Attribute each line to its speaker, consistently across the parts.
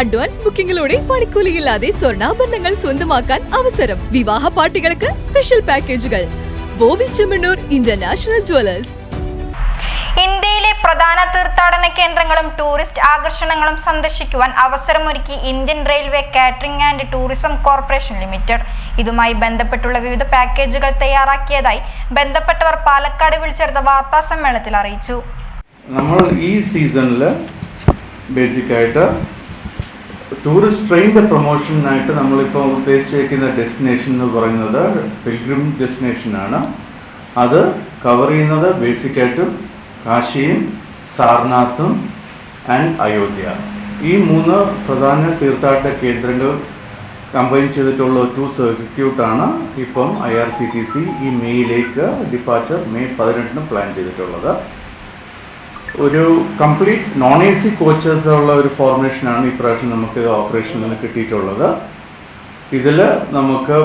Speaker 1: Advance ബുക്കിംഗിലൂടെ പണിക്കൂലിയില്ലാതെ സ്വർണാഭരണങ്ങൾ സ്വന്തമാക്കാൻ അവസരം. വിവാഹ പാർട്ടികൾക്ക് സ്പെഷ്യൽ പാക്കേജുകൾ. ബോബി ചെമ്മണ്ണൂർ ഇന്റർനാഷണൽ ജുവലേഴ്സ്
Speaker 2: ഇന്ത്യയിലെ പ്രധാന തീർത്ഥാടന കേന്ദ്രങ്ങളും ടൂറിസ്റ്റ് ആകർഷണങ്ങളും സന്ദർശിക്കുവാൻ അവസരമൊരുക്കി Indian railway catering and tourism corporation limited. ഇതുമായി ബന്ധപ്പെട്ടുള്ള വിവിധ പാക്കേജുകൾ തയ്യാറാക്കിയതായി ബന്ധപ്പെട്ടവർ പാലക്കാട് വിളിച്ചേർത്ത വാർത്താ സമ്മേളനത്തിൽ അറിയിച്ചു.
Speaker 3: നമ്മൾ ഈ സീസണിൽ ബേസിക്കായിട്ട് ടൂറിസ്റ്റ് ട്രെയിനിന്റെ പ്രൊമോഷനായിട്ട് നമ്മളിപ്പോൾ ഉദ്ദേശിച്ചിരിക്കുന്ന ഡെസ്റ്റിനേഷൻ എന്ന് പറയുന്നത് പിൽഗ്രിം ഡെസ്റ്റിനേഷനാണ് അത് കവർ ചെയ്യുന്നത് ബേസിക്കായിട്ടും കാശിയും സാർനാഥും ആൻഡ് അയോധ്യ. ഈ മൂന്ന് പ്രധാന തീർത്ഥാടന കേന്ദ്രങ്ങൾ കമ്പൈൻ ചെയ്തിട്ടുള്ള ടു സർക്യൂട്ടാണ് ഇപ്പം I R C T C ഈ മെയ്യിലേക്ക് ഡിപ്പാച്ചർ മെയ് പതിനെട്ടിന് പ്ലാൻ ചെയ്തിട്ടുള്ളത്. ഒരു complete non A C coaches ഉള്ള ഒരു ഫോർമേഷനാണ് ഇപ്രാവശ്യം നമുക്ക് ഓപ്പറേഷനിൽ കിട്ടിയിട്ടുള്ളത്. ഇതിൽ നമുക്ക്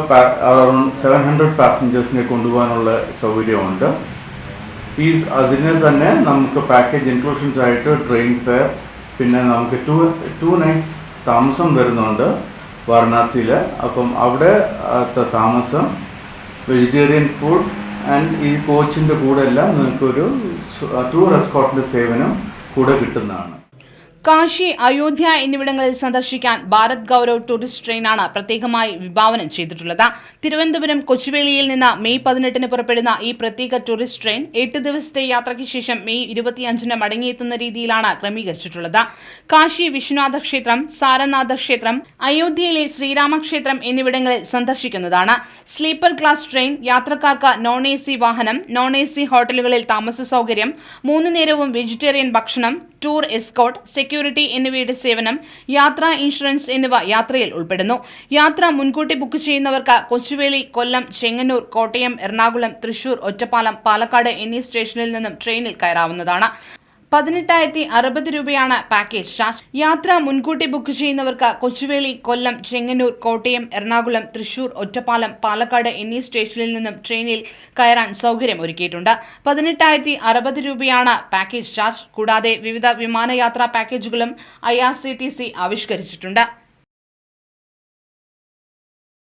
Speaker 3: അറൗണ്ട് സെവൻ ഹൺഡ്രഡ് പാസഞ്ചേഴ്സിനെ കൊണ്ടുപോകാനുള്ള സൗകര്യമുണ്ട്. ഈ അതിന് തന്നെ നമുക്ക് പാക്കേജ് ഇൻക്ലൂഷൻസ് ആയിട്ട് ട്രെയിൻ ഫെയർ പിന്നെ നമുക്ക് ടു ടു നൈറ്റ്സ് താമസം വരുന്നുണ്ട് വാരണാസിയിൽ അപ്പം അവിടെ താമസം വെജിറ്റേറിയൻ ഫുഡ് ആൻഡ് ഈ കോച്ചിന്റെ കൂടെ എല്ലാം നിങ്ങൾക്കൊരു ടൂർ എസ്കോട്ടിന്റെ സേവനം കൂടെ കിട്ടുന്നതാണ്.
Speaker 4: കാശി അയോധ്യ എന്നിവിടങ്ങളിൽ സന്ദർശിക്കാൻ ഭാരത് ഗൗരവ് ടൂറിസ്റ്റ് ട്രെയിനാണ് പ്രത്യേകമായി വിഭാവനം ചെയ്തിട്ടുള്ളത്. തിരുവനന്തപുരം കൊച്ചുവേളിയിൽ നിന്ന് മെയ് പതിനെട്ടിന് പുറപ്പെടുന്ന ഈ പ്രത്യേക ടൂറിസ്റ്റ് ട്രെയിൻ എട്ട് ദിവസത്തെ യാത്രയ്ക്ക് ശേഷം മെയ് ഇരുപത്തിയഞ്ചിന് മടങ്ങിയെത്തുന്ന രീതിയിലാണ് ക്രമീകരിച്ചിട്ടുള്ളത്. കാശി വിശ്വനാഥ ക്ഷേത്രം സാരനാഥ ക്ഷേത്രം അയോധ്യയിലെ ശ്രീരാമക്ഷേത്രം എന്നിവിടങ്ങളിൽ സന്ദർശിക്കുന്നതാണ്. സ്ലീപ്പർ ക്ലാസ് ട്രെയിൻ യാത്രക്കാർക്ക് നോൺ എ സി വാഹനം നോൺ എ സി ഹോട്ടലുകളിൽ താമസ സൗകര്യം മൂന്ന് നേരവും വെജിറ്റേറിയൻ ഭക്ഷണം ടൂർ എസ്കോട്ട് സെക്യൂരിറ്റി എന്നിവയുടെ സേവനം യാത്രാ ഇൻഷുറൻസ് എന്നിവ യാത്രയിൽ ഉൾപ്പെടുന്നു. യാത്ര മുൻകൂട്ടി ബുക്ക് ചെയ്യുന്നവർക്ക് കൊച്ചുവേളി കൊല്ലം ചെങ്ങന്നൂർ കോട്ടയം എറണാകുളം തൃശൂർ ഒറ്റപ്പാലം പാലക്കാട് എന്നീ സ്റ്റേഷനിൽ നിന്നും ട്രെയിനിൽ കയറാവുന്നതാണ്. പതിനെട്ടായിരത്തി അറുപത് രൂപയാണ് പാക്കേജ് ചാർജ് യാത്ര മുൻകൂട്ടി ബുക്ക് ചെയ്യുന്നവർക്ക് കൊച്ചുവേളി കൊല്ലം ചെങ്ങന്നൂർ കോട്ടയം എറണാകുളം തൃശൂർ ഒറ്റപ്പാലം പാലക്കാട് എന്നീ സ്റ്റേഷനിൽ നിന്നും ട്രെയിനിൽ കയറാൻ സൗകര്യം ഒരുക്കിയിട്ടുണ്ട്. പതിനെട്ടായിരത്തി അറുപത് രൂപയാണ് പാക്കേജ് ചാർജ് കൂടാതെ വിവിധ വിമാനയാത്രാ പാക്കേജുകളും I R C T C ആവിഷ്കരിച്ചിട്ടുണ്ട്.